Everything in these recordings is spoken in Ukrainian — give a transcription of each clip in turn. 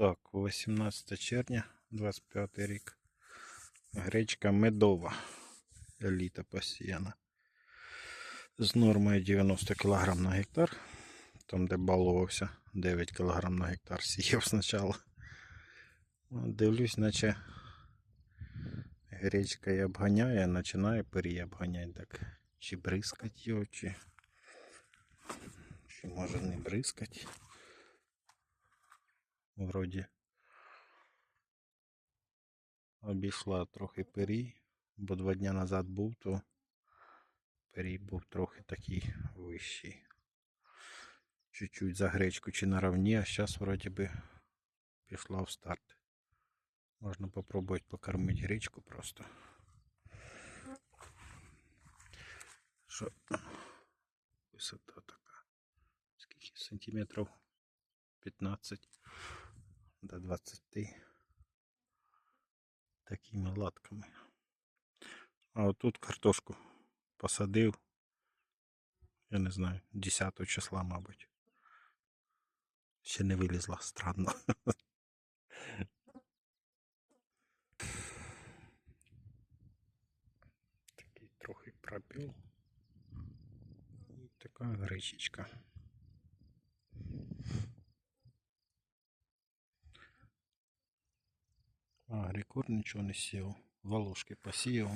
Так, 18 червня, 25 рік. Гречка медова. Еліта посіяна. З нормою 90 кг на гектар. Там, де балувався, 9 кг на гектар сіяв спочатку. Дивлюсь, наче гречка і обганяє, починає пирій обганяти. Так. Чи бризкать його, чи, чи може не бризкать. Вроді обійшла трохи пирій, бо два дня назад був, то пирій був трохи такий вищий. Чуть-чуть за гречку чи наравні, а зараз вроді би пішла в старт. Можна попробувати покормити гречку просто. Що висота така. Скільки сантиметрів? 15 до 20 такими латками. А отут картошку посадив, я не знаю, 10 числа, мабуть. Ще не вилізла странно. Такий трохи пробіл. І така гречечка. Рекорд ничего не сел. Волошки посеял.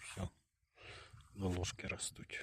Все. Волошки ростуть.